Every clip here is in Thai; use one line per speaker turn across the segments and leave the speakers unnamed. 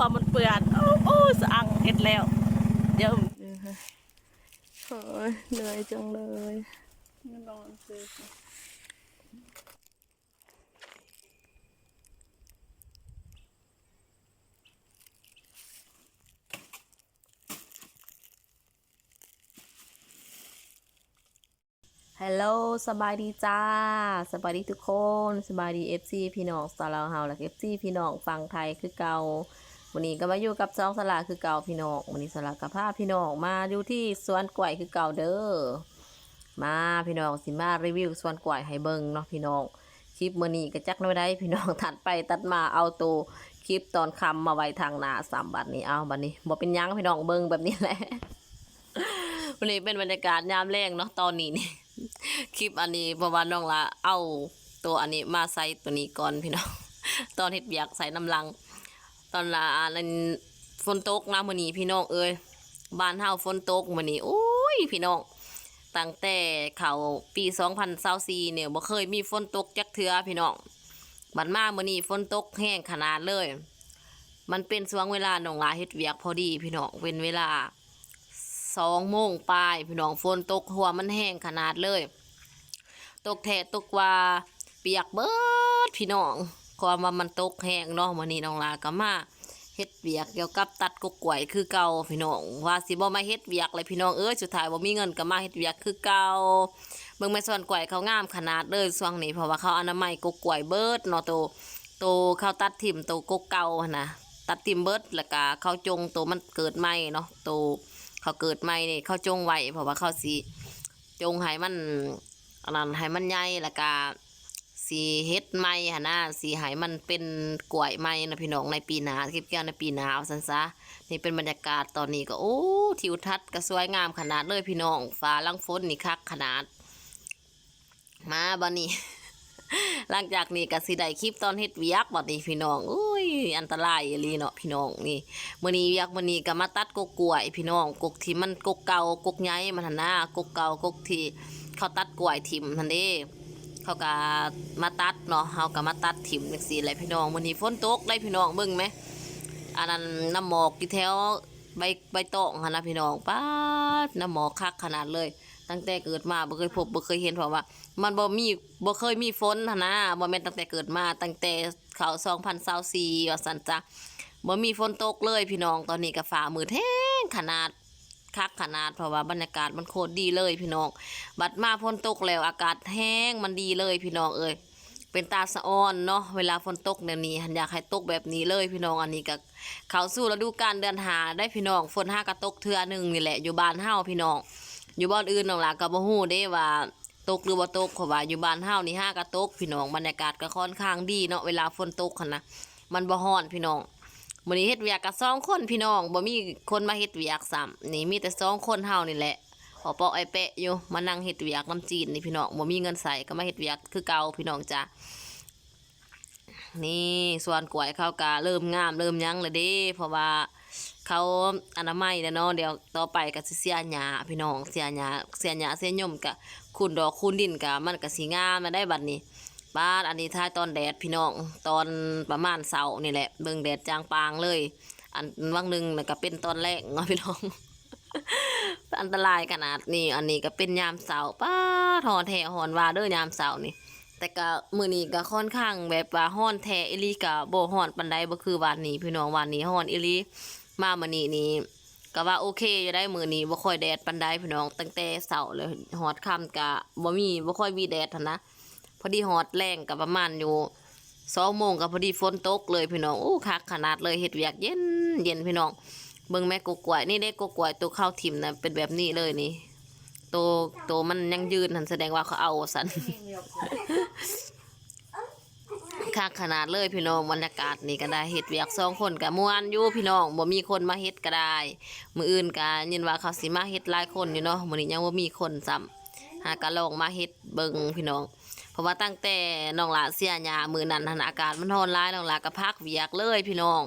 ความมันเปื่อนโอ้โอ้สะอังเฮ็ดแล้วเดี๋ยว
โอ้ยเหนื่อยจังเลย
มันนอนซื้อ
ฮัลโหลสบายดีจ้า สบายดีทุกคน สบายดี FC พี่น้องสตาร์เฮาและ FC พี่น้องฟังไทยคือเก่า วันนี้ก็มาอยู่กับซองสลาคือเก่าพี่น้องวันนี้สลากับภาพี่น้องมาอยู่ที่สวนกล้วยคือเก่าเด้อมาพี่น้องสิมารีวิวสวนกล้วยให้เบิ่งเนาะพี่น้องคลิปมื้อนี้ก็จักน้อยได้พี่น้องตัดไปตัดมาเอาตัวคลิปตอนคำมาไว้ทางหน้าสามบัดนี้เอาบัดนี้บ่เป็นยังพี่น้องเบิ่งแบบนี้แหละวันนี้เป็นบรรยากาศยามแรงเนาะตอนนี้นี่คลิปอันนี้เพราะว่าน้องละเอาตัวอันนี้มาใส่ตัวนี้ก่อนพี่น้องตอนเฮ็ดเบียกใส่น้ำลัง ตอนละอันนั้นฝนตกนะมื้อนี้พี่น้องเอ้ยบ้านเฮาฝนตกมื้อนี้โอ้ยพี่น้องตั้งแต่เขาปี2024เนี่ยบ่เคยมีฝนตกจักเทื่อพี่น้องบัดมามื้อนี้ฝนตกแห้งขนาดเลย มันเป็นช่วงเวลาน้องลาเฮ็ดเวียกพอดีพี่น้องเป็นเวลาสองโมงปลายพี่น้องฝนตกหัวมันแห้งขนาดเลย ตกแทะตกว่าเปียกเบิดพี่น้อง ความว่ามันตกแห้งเนาะมื้อนี้น้องลาก็มาเฮ็ดเวียกเกี่ยวกับตัดกกกล้วยคือเก่าพี่น้องว่าสิบ่มาเฮ็ดเวียกเลยพี่น้องเอ้ยสุดท้ายบ่มีเงินก็มาเฮ็ดเวียกคือเก่าเบิ่งแม่ส่วนกล้วยเขางามขนาดเลยช่วงนี้เพราะว่าเขาอนามัยกกกล้วยเบิดเนาะโตโตเขาตัดทิ่มโตกกเก่าหั่นนะตัดทิมเบิดแล้วก็เขาจงโตมันเกิดใหม่เนาะโตเขาเกิดใหม่นี่เขาจงไว้เพราะว่าเขาสีจงให้มันอันนั้นให้มันใหญ่แล้วก็ สีเฮ็ดใหม่หั่นนะสีให้มันเป็นกล้วยใหม่นะพี่น้องในปีหนาคลิปแก้วในปีหนาเอาซั่นซะนี่เป็นบรรยากาศตอนนี้ก็โอ้ทิวทัศน์ก็สวยงามขนาดเลยพี่น้องฟ้าลังฝนนี่คักขนาด มาบัดนี้ หลังจากนี้ก็สิได้คลิปตอนเฮ็ดเวียกบัดนี้พี่น้องอุ้ยอันตรายลีเนาะพี่น้องนี่มื่อนี้อยากมื่อนี้ก็มาตัดกกกล้วยพี่น้องกกที่มันกกเก่ากกใหญ่มันหน้ากกเก่ากกที่เขาตัดกล้วยถิ่มทันเด้ เขาก็มาตัดเนาะเขาก็มาตัดถิ่มจังซี่แหละพี่น้องมื่อนี้ฝนตกได้พี่น้องเบิ่งไหมอันนั้นน้ำหมอกที่แถวใบใบตองหั่นนะพี่น้องป้าดน้ำหมอกคักขนาดเลย ตั้งแต่เกิดมาบ่เคยพบบ่เคยเห็นเพราะว่า มันบ่มีบ่เคยมีฝนหั่นนะบ่แม่นตั้งแต่เกิดมาตั้งแต่เขา2024ว่าซั่นจ้ะบ่มีฝนตกเลยพี่น้องตอนนี้ก็ฟ้ามืดแห้งขนาด คักขนาดเพราะว่าบรรยากาศมันโคตรดีเลยพี่น้อง บัดมาฝนตกแล้วอากาศแห้งมันดีเลยพี่น้องเอ้ยเป็นตาสะอ้อนเนาะเวลาฝนตกแนวนี้อยากให้ตกแบบนี้เลยพี่น้องอันนี้ก็เขาสู่ฤดูกาลเดือนหาได้พี่น้องฝนห้ากระตกเทือหนึ่งนี่แหละอยู่บ้านเฮาพี่น้อง อยู่บ้านอื่นน้องหล่ะก็บ่ฮู้เด้ว่าตกหรือบ่ตกเพราะว่าอยู่บ้านเฮานี่ห้ากระตกพี่น้องบรรยากาศก็ค่อนข้างดีเนาะเวลาฝนตกนะมันบ่ร้อนพี่น้อง มื้อนี้เฮ็ดเวียกกับสองคนพี่น้องบ่มีคนมาเฮ็ดเวียกซ้ำนี่มีแต่สองคนเฮานี่แหละขอปอกไอเปะอยู่มานั่งเฮ็ดเวียกน้ำจีนนี่พี่น้องบ่มีเงินใส่ก็มาเฮ็ดเวียกคือเก่าพี่น้องจ้ะนี่ส่วนกล้วยเขาก็เริ่มงามเริ่มยั้งเลยเด้ เพราะว่าเขาอนามัยแล้วเนาะเดี๋ยวต่อไปก็สิเสียหญ้าพี่น้องเสียหญ้าเสียหญ้าเสียหย่มก็คูนดอกคูนดินก็มันก็สิงามมาได้บัดนี้ บ้านอันนี้ท้ายตอนแดดพี่น้องตอนประมาณเสาร์นี่แหละเบิ่งแดดจางปางเลย อันวังหนึ่งนะก็เป็นตอนแรกเนาะพี่น้อง อันตรายขนาดนี้อันนี้ก็เป็นยามเสาร์ป้าทอนแท้หอนว่าเด้อยามเสาร์นี่แต่ก็มือนี้ก็ค่อนข้างแบบว่าฮ้อนแท้อีหลีก็บ่ฮ้อนปานใดบ่คือวานนี้ พี่น้องวานนี้ฮ้อนอีหลีมามือนี้นี่ก็ว่าโอเคอยู่ได้มือนี้บ่ค่อยแดดปานใดพี่น้องตั้งแต่เช้าเลยฮอดค่ำก็บ่มีบ่ค่อยมีแดดนะ พอดีฮอดแรงกับประมาณอยู่สองโมงกับพอดีฝนตกเลยพี่น้องโอ้คักขนาดเลยเห็ดเวียกเย็นเย็นพี่น้องเบิ่งแม่กกล้วยนี่ได้กกล้วยตัวข้าวทิมนะเป็นแบบนี้เลยนี่ตัวตัวมันยังยืนหันแสดงว่าเขาเอาสันคักขนาดเลยพี่น้องบรรยากาศนี่ก็ได้เห็ดเวียกสองคนกับม่วนอยู่พี่น้องบ่มีคนมาเฮ็ดก็ได้มืออื่นก็ยินว่าเขาสิมาเฮ็ดหลายคนอยู่เนาะมื้อนี้ยังบ่มีคนซ้ำหากะลองมาเฮ็ดเบิ่งพี่น้องเพ ราะว่าตั้งแต่น้องหลาเสียหยามือนั้นหันอากาศมันร้อนร้ายน้องหลาก็พักเวียกเลยพี่น้อง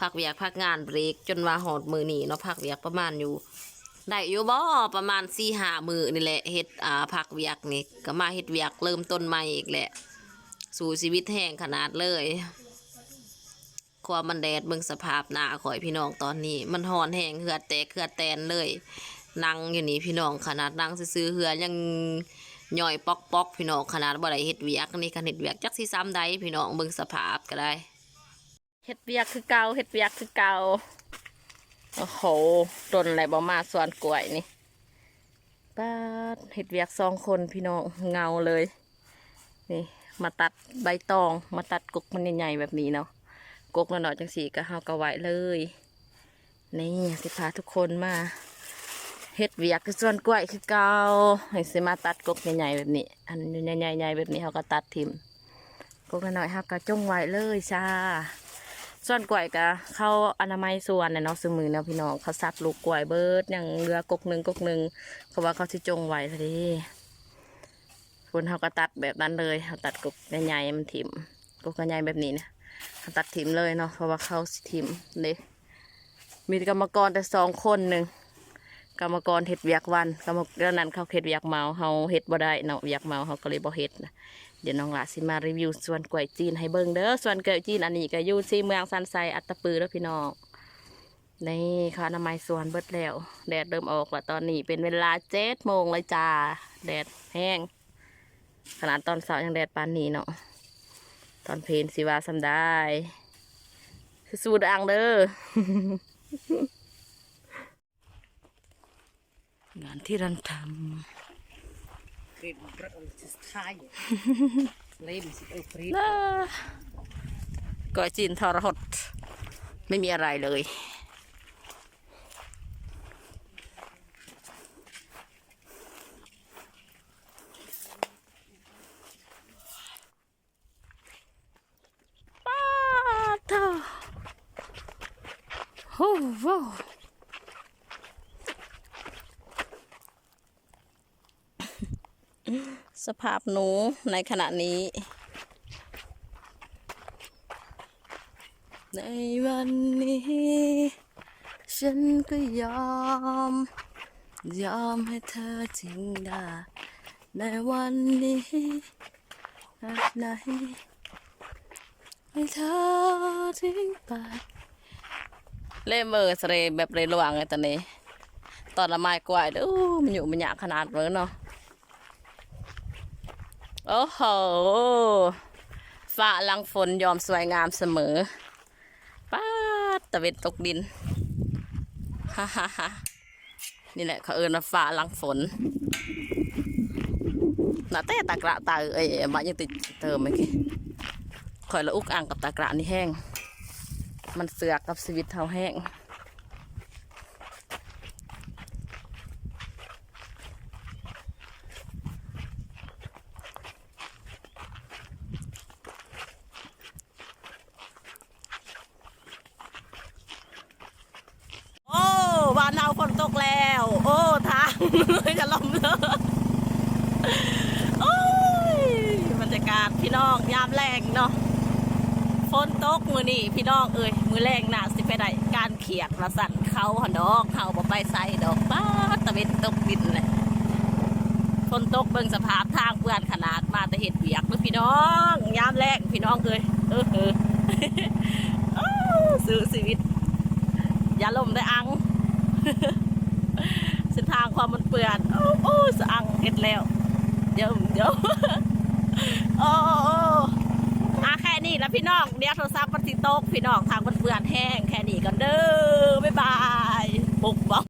พักเวียกพักงานเบรกจนว่าหอดมือหนีเนาะพักเวียกประมาณอยู่ ได้อยู่บ่ประมาณสี่ห้ามือนี่แหละเฮ็ดอ่าพักเวียกนี่ก็มาเฮ็ดเวียกเริ่มต้นใหม่อีกแหละ สู่ชีวิตแห้งขนาดเลย
ความมันแดดเบิ่งสภาพหน้าข่อยพี่น้องตอนนี้ มันหอนแห้งเหือดแตกเหือดแตนเลยนั่งอยู่นี่พี่น้องขนาดนั่งซื้อๆเหือยัง ย่อยปอกๆพี่น้องขนาดบ่ได้เฮ็ดเวียกนี่คันเฮ็ดเวียกจักสิซ้ำใดพี่น้องเบิ่งสภาพก็ได้เฮ็ดเวียกคือเก่าเฮ็ดเวียกคือเก่าโอ้โหต้นอะไรบ่มาสวนกล้วยนี่ป้าดเฮ็ดเวียกสองคนพี่น้องเงาเลย นี่ มาตัดใบตอง มาตัดกกมันใหญ่ๆแบบนี้เนาะกกหน้อยๆจังสีก็เฮาก็ไว้เลย นี่สิพาทุกคนมา เฮ็ดเวียกคือส่วนกล้วยคือเก่าให้สิมาตัดกกใหญ่ๆแบบนี้ อันใหญ่ๆแบบนี้เฮาก็ตัดทิมกกน้อยๆเฮาก็จงไว้เลยจ้าส่วนกล้วยก็เข้าอนามัยส่วนเนาะซื้อมือเนาะพี่น้องเขาซัดลูกกล้วยเบิดอย่างเรือกกหนึ่งกกหนึ่งเพราะว่าเขาสิจงไว้เลยเด้คนเขาก็ตัดแบบนั้นเลยเขาตัดกกใหญ่ๆมันถิ่มกกใหญ่แบบนี้นะเขาตัดถิ่มเลยเนาะเพราะว่าเขาสิมเลยมีกรรมกรแต่สองคนหนึ่ง กรรมกรเห็ดเวียกวันกรรมกรนั้นเขาเห็ดเวียกเมาเขาเห็ดบ่ได้เนาะเวียกเมาเขาก็เลยบ่เห็ดนะเดี๋ยวน้องหลาสิมารีวิวส่วนกล้วยจีนให้เบิ่งเด้อส่วนกล้วยจีนอันนี้ก็อยู่ที่เมืองซันไซอัตตปือแล้วพี่น้องนี่เขานามัยสวนเบิดแล้วแดดเริ่มออกแล้วตอนนี้เป็นเวลาเจ็ดโมงเลยจ้าแดดแห้ง ขนาดตอนเสาร์ยังแดดปานนี้เนาะตอนเพลนสิว่าสำได้สู้ดังเด้อ งานที่รันท
Fred berat oleh saya. Lain sih oh Fred. ำ
น่าก่อยจีนทรหด ไม่มีอะไรเลยป้าเถอะโอ้โห สภาพหนูในขณะนี้ ในวันนี้ ฉันก็ยอม ยอมให้เธอทิ้งได้ในวันนี้ไหนให้เธอทิ้งไป เล่เมอร์สเรแบบเรลวงไงตอนนี้ ตอนละไม้กวายด้อมันอยู่มันหยาขนาดเลยเนาะ โอ้โหฟ้าลังฝนยอมสวยงามเสมอป้าตะเวนตกดินฮ่าฮ่าฮ่านี่แหละเขาเอิญว่าฟ้าลังฝนน่าแต่ตากระตาเอ้ยมายังติดเติมเมื่อกี้คอยละอุกอ่างกับตากระนี่แห้ง มันเสือกกับชีวิตเท่าแห้ง
โอ้บ้านเราฝนตก แล้ว โอ้ทางจะลมเลยโอ้ยบรรยากาศพี่น้องยามแรงเนาะฝนตกมือนี่พี่น้องเอ้ยมือแรงหน่ะสิไปได้การเขียดมาสั่นเขาหนดอกเขาบ่ไปใส่ดอกป้าตะเวนตกดินเลยฝนตกเบิ่งสภาพทางเปื้อนขนาดมาแต่เห็ดเบียกเด้อพี่น้องยามแรงพี่น้องเอ้ยเออเออเอ้าซื้อชีวิตอย่าล่มได้อัง เส้นทางความมันเปื่อนโอ้โอ้สะอังเห็ดแล้ว เดี๋ยวเดี๋ยวโอ้โอ้อาแค่นี้แล้วพี่น้องเดี๋ยวโทรศัพท์มันติโต๊กพี่น้องทางมันเปื่อนแห้งแค่นี้
กันเด้อบ๊ายบายปุกบอก